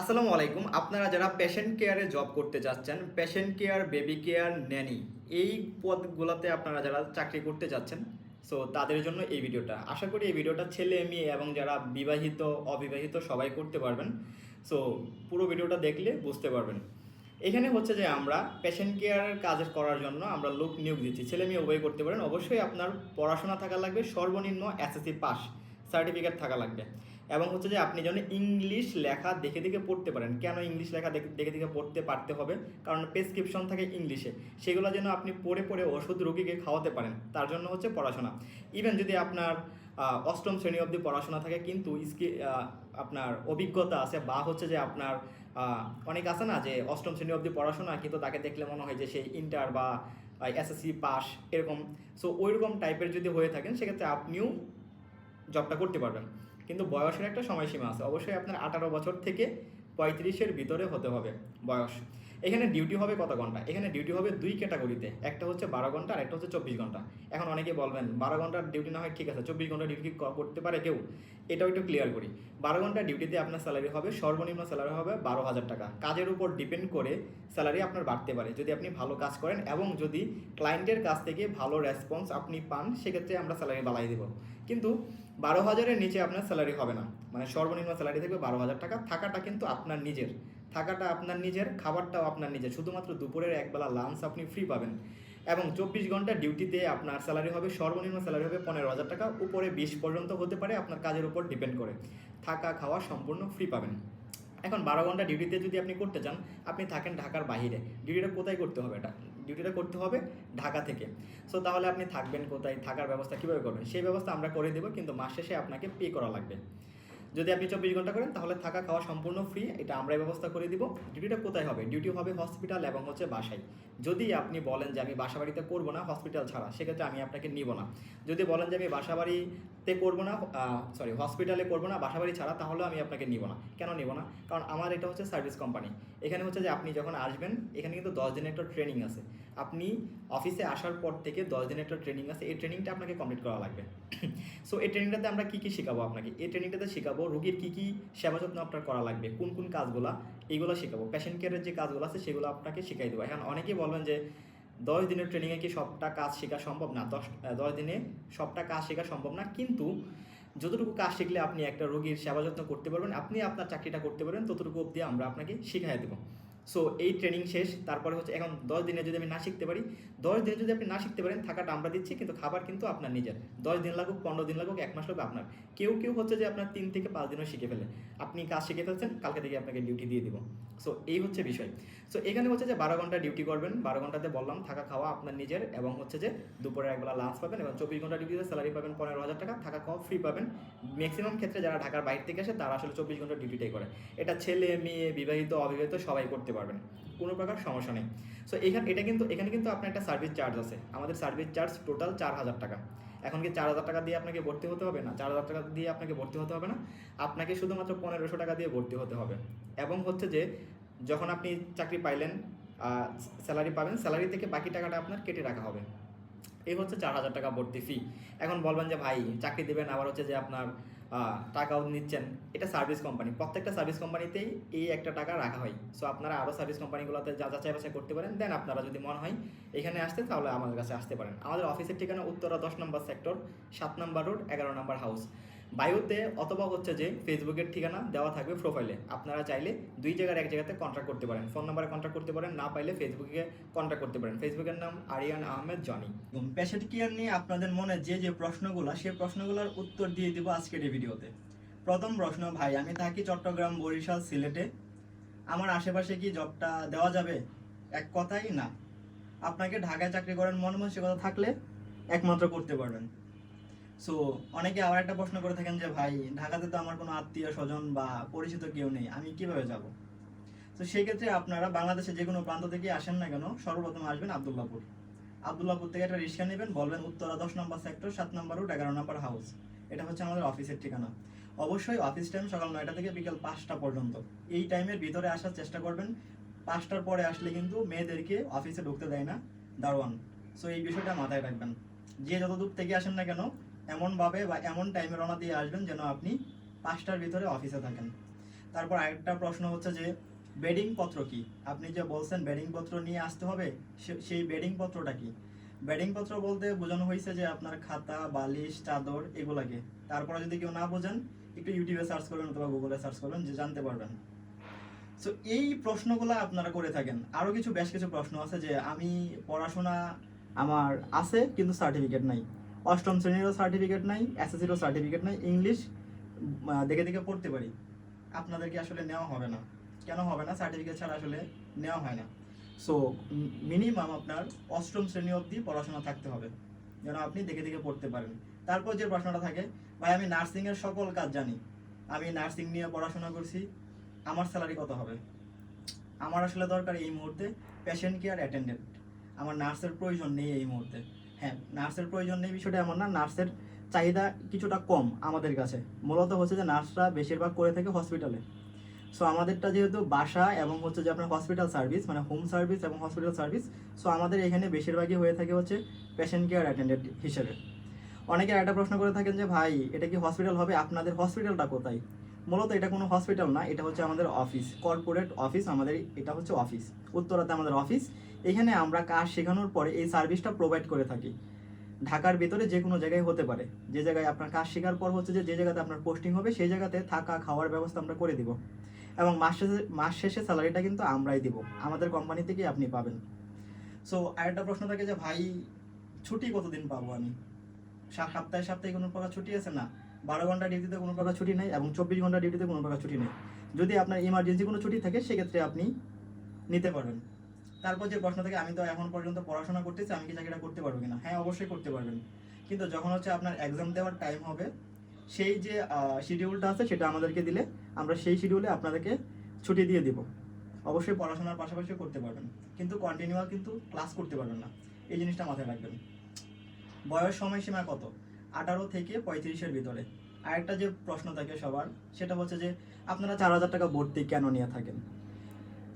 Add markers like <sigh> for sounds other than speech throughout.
আসসালামু আলাইকুম। আপনারা যারা পেশেন্ট কেয়ারে জব করতে যাচ্ছেন patient care baby care nanny এই পদগুলোতে আপনারা যারা চাকরি করতে যাচ্ছেন সো তাদের জন্য এই ভিডিওটা। আশা করি এই ভিডিওটা ছেলে, মেয়ে এবং যারা বিবাহিত, অবিবাহিত সবাই করতে পারবেন। সো পুরো ভিডিওটা দেখলে বুঝতে পারবেন। এখানে হচ্ছে যে আমরা পেশেন্ট কেয়ার কাজ করার জন্য আমরা লোক নিয়োগ দিচ্ছি। ছেলে, মেয়ে উভয় করতে পারেন। অবশ্যই আপনার পড়াশোনা থাকা লাগবে। সর্বনিম্ন এসএসসি পাস সার্টিফিকেট থাকা লাগবে। এবং হচ্ছে যে আপনি যেন ইংলিশ লেখা দেখে দেখে পড়তে পারেন কেন ইংলিশ লেখা দেখে দেখে পড়তে পারতে হবে? কারণ প্রেসক্রিপশন থাকে ইংলিশে সেগুলো যেন আপনি পড়ে পড়ে ওষুধ রোগীকে খাওয়াতে পারেন তার জন্য হচ্ছে পড়াশোনা। ইভেন যদি আপনার অষ্টম শ্রেণি অবধি পড়াশোনা থাকে কিন্তু স্কি আহ, আপনার অভিজ্ঞতা আছে বা হচ্ছে যে আপনার অনেক আছে না যে অষ্টম শ্রেণি অবধি পড়াশোনা কিন্তু তাকে দেখলে মনে হয় যে সেই ইন্টার বা এসএসসি পাস এরকম। সো ওইরকম টাইপের যদি হয়ে থাকেন সেক্ষেত্রে আপনিও জবটা করতে পারবেন। কিন্তু বয়সের একটা সময়সীমা আছে। অবশ্যই আপনার আঠারো বছর থেকে পঁয়ত্রিশের ভিতরে হতে হবে বয়স। এখানে ডিউটি হবে কত ঘণ্টা? এখানে ডিউটি হবে দুই ক্যাটাগরিতে একটা হচ্ছে বারো ঘণ্টা আর একটা হচ্ছে চব্বিশ ঘণ্টা। এখন অনেকে বলবেন, বারো ঘণ্টার ডিউটি না হয় ঠিক আছে, চব্বিশ ঘণ্টা ডিউটি করতে পারে কেউ? এটাও একটু ক্লিয়ার করি। বারো ঘণ্টা ডিউটিতে আপনার স্যালারি হবে, সর্বনিম্ন স্যালারি হবে বারো হাজার টাকা। কাজের উপর ডিপেন্ড করে স্যালারি আপনার বাড়তে পারে। যদি আপনি ভালো কাজ করেন এবং যদি ক্লায়েন্টের কাছ থেকে ভালো রেসপন্স আপনি পান, সেক্ষেত্রে আমরা স্যালারি বাড়াই দেবো। কিন্তু বারো হাজারের নিচে আপনার স্যালারি হবে না। মানে সর্বনিম্ন স্যালারি থাকবে বারো হাজার টাকা। থাকাটা কিন্তু আপনার নিজের। থাকাটা আপনার নিজের, খাবারটাও আপনার নিজের। শুধুমাত্র দুপুরের একবেলা লাঞ্চ আপনি ফ্রি পাবেন। এবং চব্বিশ ঘণ্টা ডিউটিতে আপনার স্যালারি হবে, সর্বনিম্ন স্যালারি হবে পনেরো হাজার টাকা। উপরে বিশ পর্যন্ত হতে পারে, আপনার কাজের উপর ডিপেন্ড করে। থাকা, খাওয়া সম্পূর্ণ ফ্রি পাবেন। এখন বারো ঘণ্টা ডিউটিতে যদি আপনি করতে চান, আপনি থাকেন ঢাকার বাইরে ডিউটিটা কোথায় করতে হবে? এটা ডিউটিটা করতে হবে ঢাকা থেকে। সো তাহলে আপনি থাকবেন কোথায়? থাকার ব্যবস্থা কীভাবে করবেন? সেই ব্যবস্থা আমরা করে দেবো, কিন্তু মাস শেষে আপনাকে পে করা লাগবে। যদি আপনি চব্বিশ ঘণ্টা করেন, তাহলে থাকা খাওয়া সম্পূর্ণ ফ্রি এটা আমরাই ব্যবস্থা করে দিব। ডিউটিটা কোথায় হবে? ডিউটি হবে হসপিটাল এবং হচ্ছে বাসায়। যদি আপনি বলেন যে আমি বাসা বাড়িতে করব না হসপিটাল ছাড়া, সেক্ষেত্রে আমি আপনাকে নিব না। যদি বলেন যে আমি বাসা বাড়িতে করব না সরি হসপিটালে করব না বাসা বাড়ি ছাড়া, তাহলে আমি আপনাকে নিব না। কেন নিব না? কারণ আমার এটা হচ্ছে সার্ভিস কোম্পানি এখানে হচ্ছে যে আপনি যখন আসবেন, এখানে কিন্তু দশ দিনের একটা ট্রেনিং আছে। আপনি অফিসে আসার পর থেকে দশ দিনের একটা ট্রেনিং আছে। এই ট্রেনিংটা আপনাকে কমপ্লিট করা লাগবে। <coughs> সো এই ট্রেনিংটাতে আমরা কী কী শেখাবো আপনাকে? এই ট্রেনিংটাতে শেখাবো রোগীর কী কী সেবা যত্ন আপনার করা লাগবে, কোন কোন কাজগুলো এইগুলো শেখাবো। পেশেন্ট কেয়ারের যে কাজগুলো আছে, সেগুলো আপনাকে শেখাই দেবো। এখন অনেকেই বলবেন যে, দশ দিনের ট্রেনিংয়ে কি সবটা কাজ শেখা সম্ভব? না, দশ দশ দিনে সবটা কাজ শেখা সম্ভব না। কিন্তু যতটুকু কাজ শিখলে আপনি একটা রোগীর সেবা যত্ন করতে পারবেন, আপনি আপনার চাকরিটা করতে পারবেন, ততটুকু অবধি আমরা আপনাকে শিখাই দেবো। সো এই ট্রেনিং শেষ, তারপরে হচ্ছে এখন দশ দিনে যদি আমি না শিখতে পারি, দশ দিনে যদি আপনি না শিখতে পারেন, থাকাটা আমরা দিচ্ছি, কিন্তু খাবার কিন্তু আপনার নিজের। দশ দিন লাগুক, পনেরো দিন লাগুক, এক মাস লাগুক, আপনার। কেউ কেউ হচ্ছে যে আপনার তিন থেকে পাঁচ দিনও শিখে ফেলে। আপনি কাজ শিখে ফেলছেন, কালকে থেকে আপনাকে ডিউটি দিয়ে দিব। সো এই হচ্ছে বিষয়। সো এখানে হচ্ছে যে বারো ঘণ্টা ডিউটি করবেন। বারো ঘন্টাতে বললাম, থাকা খাওয়া আপনার নিজের এবং হচ্ছে যে দুপুরে একবেলা লাঞ্চ পাবেন এবং চব্বিশ ঘণ্টা ডিউটিতে স্যালারি পাবেন পনেরো হাজার টাকা, থাকা খাওয়া ফ্রি পাবেন। ম্যাক্সিমাম ক্ষেত্রে যারা ঢাকার বাইরে থেকে আসে, তারা আসলে চব্বিশ ঘণ্টা ডিউটিটাই করে। এটা ছেলে, মেয়ে, বিবাহিত, অবিবাহিত সবাই করতে পারবেন, কোনো প্রকার সমস্যা নেই। সো এখানে, এটা কিন্তু, এখানে কিন্তু আপনার একটা সার্ভিস চার্জ আছে। আমাদের সার্ভিস চার্জ টোটাল চার হাজার টাকা। এখন কি চার হাজার টাকা দিয়ে আপনাকে ভর্তি হতে হবে? না, চার হাজার টাকা দিয়ে আপনাকে ভর্তি হতে হবে না। আপনাকে শুধুমাত্র পনেরোশো টাকা দিয়ে ভর্তি হতে হবে। এবং হচ্ছে যে, যখন আপনি চাকরি পাইলেন স্যালারি পাবেন স্যালারি থেকে বাকি টাকাটা আপনার কেটে রাখা হবে। এই হচ্ছে চার হাজার টাকা ভর্তি ফি এখন বলবেন যে, ভাই, চাকরি দেবেন। আবার হচ্ছে যে, আপনার টাকাও নিচ্ছেন। এটা সার্ভিস কোম্পানি প্রত্যেকটা সার্ভিস কোম্পানিতেই এই একটা টাকা রাখা হয়। সো আপনারা আরও সার্ভিস কোম্পানিগুলোতে যা যাচাই বাছাই করতে পারেন দেন আপনারা যদি মনে হয় এখানে আসতে, তাহলে আমাদের কাছে আসতে পারেন। আমাদের অফিসের ঠিকানা উত্তরা দশ নম্বর সেক্টর সাত নম্বর রোড এগারো নম্বর হাউস বায়ুতে অথবা হচ্ছে যে ফেসবুকের ঠিকানা দেওয়া থাকবে প্রোফাইলে আপনারা চাইলে দুই জায়গার এক জায়গাতে কন্ট্যাক্ট করতে পারেন। ফোন নাম্বারে কন্ট্যাক্ট করতে পারেন, না পাইলে ফেসবুকে কন্ট্যাক্ট করতে পারেন। ফেসবুকের নাম Ariyan Ahmed Johnny. Patient care নিয়ে আপনাদের মনে যে যে প্রশ্নগুলো সেই প্রশ্নগুলোর উত্তর দিয়ে দিব আজকের এই ভিডিওতে। প্রথম প্রশ্ন, ভাই, আমি থাকি চট্টগ্রাম বরিশাল সিলেটে। আমার আশেপাশে কি জবটা দেওয়া যাবে? এক কথাই না। আপনাকে ঢাকায় চাকরি করার মন মানসিকতা থাকলে একমাত্র করতে পারবেন। সো অনেকে আবার একটা প্রশ্ন করে থাকেন যে, ভাই, ঢাকাতে তো আমার কোনো আত্মীয় স্বজন বা পরিচিত কেউ নেই, আমি কীভাবে যাব? তো সেই ক্ষেত্রে আপনারা বাংলাদেশে যে কোনো প্রান্ত থেকে আসেন না কেন, সর্বপ্রথম আসবেন আবদুল্লাপুর আবদুল্লাপুর থেকে একটা রিক্সা নেবেন, বলবেন, উত্তরা দশ নম্বর সেক্টর, সাত নম্বর রুট এগারো নম্বর হাউস এটা হচ্ছে আমাদের অফিসের ঠিকানা। অবশ্যই অফিস টাইম সকাল নয়টা থেকে বিকেল পাঁচটা পর্যন্ত। এই টাইমের ভিতরে আসার চেষ্টা করবেন। পাঁচটার পরে আসলে কিন্তু মেয়েদেরকে অফিসে ঢুকতে দেয় না, দারোয়ান। সো এই বিষয়টা মাথায় রাখবেন। যে যত দূর থেকে আসেন না কেন এমনভাবে বা এমন টাইমে রওনা দিয়ে আসবেন যেন আপনি পাঁচটার ভিতরে অফিসে থাকেন। তারপর আরেকটা প্রশ্ন হচ্ছে যে বেডিং পত্র কি? আপনি যে বলছেন বেডিং পত্র নিয়ে আসতে হবে সেই বেডিং পত্রটা কি? বেডিং পত্র বলতে বোঝানো হয়েছে যে আপনার খাতা, বালিশ, চাদর এগুলাকে। তারপরে যদি কেউ না বোঝেন, একটু ইউটিউবে সার্চ করবেন অথবা গুগলে সার্চ করবেন, যে জানতে পারবেন। সো এই প্রশ্নগুলো আপনারা করে থাকেন। আরও কিছু, বেশ কিছু প্রশ্ন আছে যে, আমি পড়াশোনা আমার আছে, কিন্তু সার্টিফিকেট নাই। অষ্টম শ্রেণীরও সার্টিফিকেট নাই এসএসসিরও সার্টিফিকেট নাই ইংলিশ দেখে দেখে পড়তে পারি। আপনাদেরকে আসলে নেওয়া হবে না? কেন হবে না? সার্টিফিকেট ছাড়া আসলে নেওয়া হয় না। সো মিনিমাম আপনার অষ্টম শ্রেণি অবধি পড়াশোনা থাকতে হবে। যেন আপনি দেখে দেখে পড়তে পারেন। তারপর যে প্রশ্নটা থাকে, ভাই, আমি নার্সিংয়ের সকল কাজ জানি। আমি নার্সিং নিয়ে পড়াশোনা করছি। আমার স্যালারি কত হবে? আমার আসলে দরকার এই মুহূর্তে পেশেন্ট কেয়ার অ্যাটেন্ডেন্ট আমার নার্সের প্রয়োজন নেই এই মুহূর্তে। হ্যাঁ নার্সের প্রয়োজন নেই বিষয়টা এমন না, নার্সের চাহিদা কিছুটা কম আমাদের কাছে। মূলত হচ্ছে যে নার্সরা বেশিরভাগ করে থাকে হসপিটালে সো আমাদেরটা যেহেতু বাসা এবং হচ্ছে যে আপনার হসপিটাল সার্ভিস মানে হোম সার্ভিস এবং হসপিটাল সার্ভিস সো আমাদের এখানে বেশিরভাগই হয়ে থাকে হচ্ছে পেশেন্ট কেয়ার অ্যাটেন্ডেন্ট হিসেবে। অনেকে একটা প্রশ্ন করে থাকেন যে, ভাই, এটা কি হসপিটাল হবে? আপনাদের হসপিটালটা কোথায়? মূলত এটা কোনো হসপিটাল না, এটা হচ্ছে আমাদের অফিস কর্পোরেট অফিস আমাদের, এটা হচ্ছে অফিস উত্তরাতে আমাদের অফিস এখানে আমরা কাজ শেখানোর পরে এই সার্ভিসটা প্রোভাইড করে থাকি। ঢাকার ভিতরে যে কোনো জায়গায় হতে পারে। যে জায়গায় আপনার কাজ শেখার পর হচ্ছে যে যে জায়গাতে আপনার পোস্টিং হবে, সেই জায়গাতে থাকা, খাওয়ার ব্যবস্থা আমরা করে দিব। এবং মাস শেষে মাস শেষে স্যালারিটা কিন্তু আমরাই দিব। আমাদের কোম্পানি থেকেই আপনি পাবেন। সো আরেকটা প্রশ্ন থাকে যে, ভাই, ছুটি কতদিন পাবো আমি? সপ্তাহে সপ্তাহে কোনো প্রকার ছুটি আছে না? বারো ঘণ্টা ডিউটিতে কোনো প্রকার ছুটি নেই এবং চব্বিশ ঘণ্টা ডিউটিতে কোনো প্রকার ছুটি নেই। যদি আপনার ইমার্জেন্সি কোনো ছুটি থাকে, সেক্ষেত্রে আপনি নিতে পারবেন। তারপর যে প্রশ্ন থেকে আমি তো এখন পর্যন্ত পড়াশোনা করতেছি, আমি কি চাকরিটা করতে পারব কিনা? হ্যাঁ অবশ্যই করতে পারবেন। কিন্তু যখন হচ্ছে আপনার এক্সাম দেওয়ার টাইম হবে, সেই যে শিডিউলটা আছে সেটা আমাদেরকে দিলে আমরা সেই শিডিউলে আপনাদেরকে ছুটি দিয়ে দিব। অবশ্যই পড়াশোনার পাশাপাশি করতে পারবেন। কিন্তু কন্টিনিউয়াস কিন্তু ক্লাস করতে পারবেন না। এই জিনিসটা মাথায় রাখবেন। বয়স সময়সীমা কত? আঠারো থেকে পঁয়ত্রিশের ভিতরে। আরেকটা যে প্রশ্ন থাকে সবার, সেটা হচ্ছে যে, আপনারা চার হাজার টাকা ভর্তি কেন নিয়ে থাকেন?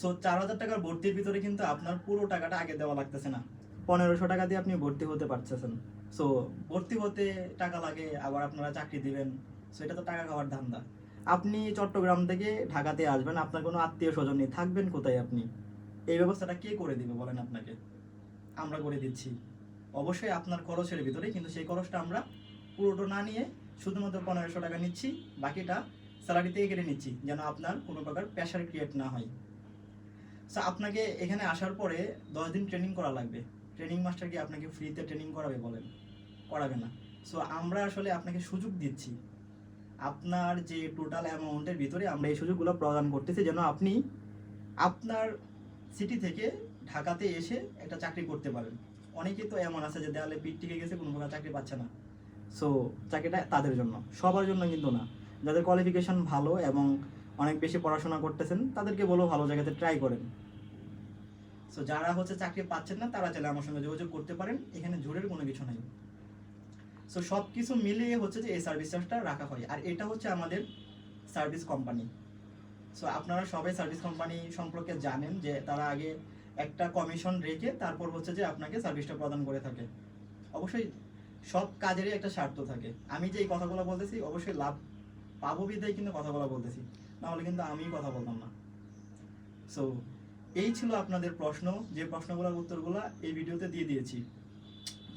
সো চার হাজার টাকার ভর্তির ভিতরে কিন্তু আপনার পুরো টাকাটা আগে দেওয়া লাগতেছে না। পনেরোশো টাকা দিয়ে আপনি ভর্তি হতে পারতেছেন। সো ভর্তি হতে টাকা লাগে, আবার আপনারা চাকরি দিবেন। সো এটা তো টাকা খাওয়ার ধান্দা। আপনি চট্টগ্রাম থেকে ঢাকাতে আসবেন, আপনার কোনো আত্মীয় স্বজন নেই, থাকবেন কোথায় আপনি? এই ব্যবস্থাটা কে করে দিবে বলেন আপনাকে? আমরা করে দিচ্ছি। অবশ্যই আপনার খরচের ভিতরে, কিন্তু সেই খরচটা আমরা পুরোটা না নিয়ে শুধুমাত্র পনেরোশো টাকা নিচ্ছি, বাকিটা স্যালারি থেকে কেটে নিচ্ছি, যেন আপনার কোনো প্রকার প্রেশার ক্রিয়েট না হয়। সো আপনাকে এখানে আসার পরে দশ দিন ট্রেনিং করা লাগবে। ট্রেনিং মাস্টার কি আপনাকে ফ্রিতে ট্রেনিং করাবে বলেন? করাবে না। সো আমরা আসলে আপনাকে সুযোগ দিচ্ছি। আপনার যে টোটাল অ্যামাউন্টের ভিতরে আমরা এই সুযোগগুলো প্রদান করতেছি যেন আপনি আপনার সিটি থেকে ঢাকাতে এসে একটা চাকরি করতে পারেন। অনেকে তো এমন আছে যে দেয়ালে পিঠ টিকে গেছে, কোনো প্রকার চাকরি পাচ্ছে না। সো চাকরিটা তাদের জন্য, সবার জন্য কিন্তু না। যাদের কোয়ালিফিকেশন ভালো এবং অনেক বেশি পড়াশোনা করতেছেন, তাদেরকে বলো ভালো জায়গাতে ট্রাই করেন। সো যারা হচ্ছে চাকরি পাচ্ছেন না, তারা চাইলে আমার সঙ্গে যোগাযোগ করতে পারেন। এখানে জোরের কোনো কিছু নাই। সো সব কিছু মিলিয়ে হচ্ছে যে এই সার্ভিস চার্জটা রাখা হয়। আর এটা হচ্ছে আমাদের সার্ভিস কোম্পানি সো আপনারা সবাই সার্ভিস কোম্পানি সম্পর্কে জানেন যে তারা আগে একটা কমিশন রেখে তারপর হচ্ছে যে আপনাকে সার্ভিসটা প্রদান করে থাকে। অবশ্যই সব কাজেরই একটা স্বার্থ থাকে। আমি যে এই কথাগুলো বলতেছি, অবশ্যই লাভ পাবো বিদায় কিন্তু কথাগুলো বলতেছি। নাহলে কিন্তু আমি কথা বলতাম না। সো এই ছিল আপনাদের প্রশ্ন, যে প্রশ্নগুলোর উত্তরগুলো এই ভিডিওতে দিয়ে দিয়েছি।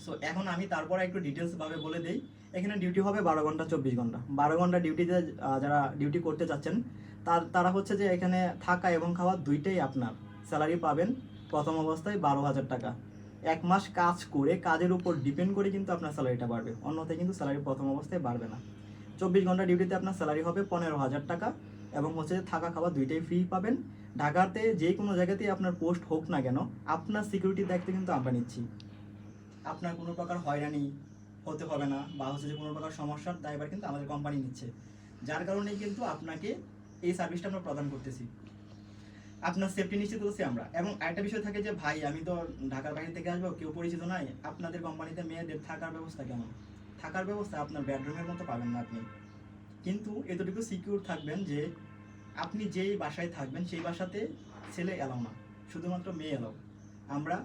সো এখন আমি তারপর একটু ডিটেলস ভাবে বলে দেই। এখানে ডিউটি হবে বারো ঘণ্টা চব্বিশ ঘণ্টা। বারো ঘণ্টা ডিউটিতে যারা ডিউটি করতে যাচ্ছেন তার, তারা হচ্ছে যে এখানে থাকা এবং খাওয়া দুইটাই আপনার। স্যালারি পাবেন প্রথম অবস্থায় বারো হাজার টাকা। এক মাস কাজ করে, কাজের উপর ডিপেন্ড করে কিন্তু আপনার স্যালারিটা বাড়বে। অন্যথায় কিন্তু স্যালারি প্রথম অবস্থায় বাড়বে না। চব্বিশ ঘণ্টা ডিউটিতে আপনার স্যালারি হবে পনেরো হাজার টাকা। এবং হচ্ছে থাকা খাওয়া দুইটাই ফ্রি পাবেন। ঢাকাতে যে কোনো জায়গাতেই আপনার পোস্ট হোক না কেন, আপনার সিকিউরিটি দায়িত্ব কিন্তু আমরা নিচ্ছি। আপনার কোনো প্রকার হয়রানি হতে হবে না বা হচ্ছে যে কোনো প্রকার সমস্যার দায়ভার কিন্তু আমাদের কোম্পানি নিচ্ছে। যার কারণেই কিন্তু আপনাকে এই সার্ভিসটা আমরা প্রদান করতেছি। আপনার সেফটি নিশ্চিত করছি আমরা। এবং একটা বিষয় থাকে যে, ভাই, আমি তো ঢাকার বাইরে থেকে আসব, কেউ পরিচিত নাই। আপনাদের কোম্পানিতে মেয়েদের থাকার ব্যবস্থা কেমন? থাকার ব্যবস্থা আপনার বেডরুমের মতো পাবেন না আপনি। কিন্তু এতটুকু সিকিউর থাকবেন যে আপনি যেই বাসায় থাকবেন, সেই বাসাতে ছেলে এলাও না, শুধুমাত্র মেয়ে এলাও আমরা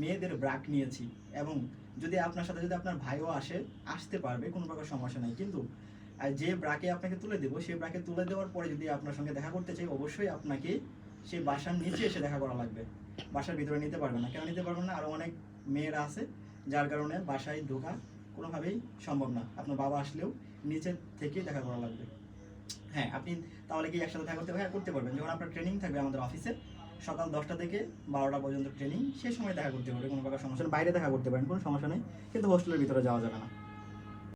মেয়েদের ব্রাক নিয়েছি এবং যদি আপনার সাথে যদি আপনার ভাইও আসে, আসতে পারবে, কোনো প্রকার সমস্যা নাই। কিন্তু যে ব্রাকে আপনাকে তুলে দেবো সেই ব্রাকে তুলে দেওয়ার পরে যদি আপনার সঙ্গে দেখা করতে চাই, অবশ্যই আপনাকে সেই বাসার নিচে এসে দেখা করা লাগবে। বাসার ভিতরে নিতে পারবে না। কেন নিতে পারবেন না? আরও অনেক মেয়েরা আছে, যার কারণে বাসায় ঢোকা কোনোভাবেই সম্ভব না। আপনার বাবা আসলেও নিচের থেকে দেখা করা লাগবে। হ্যাঁ আপনি তাহলে কি একসাথে দেখা করতে হ্যাঁ করতে পারবেন। যখন আপনার ট্রেনিং থাকবে আমাদের অফিসে সকাল দশটা থেকে বারোটা পর্যন্ত ট্রেনিং সে সময় দেখা করতে পারবে, কোনো প্রকার সমস্যা। বাইরে দেখা করতে পারেন, কোনো সমস্যা নেই। কিন্তু হোস্টেলের ভিতরে যাওয়া যাবে না।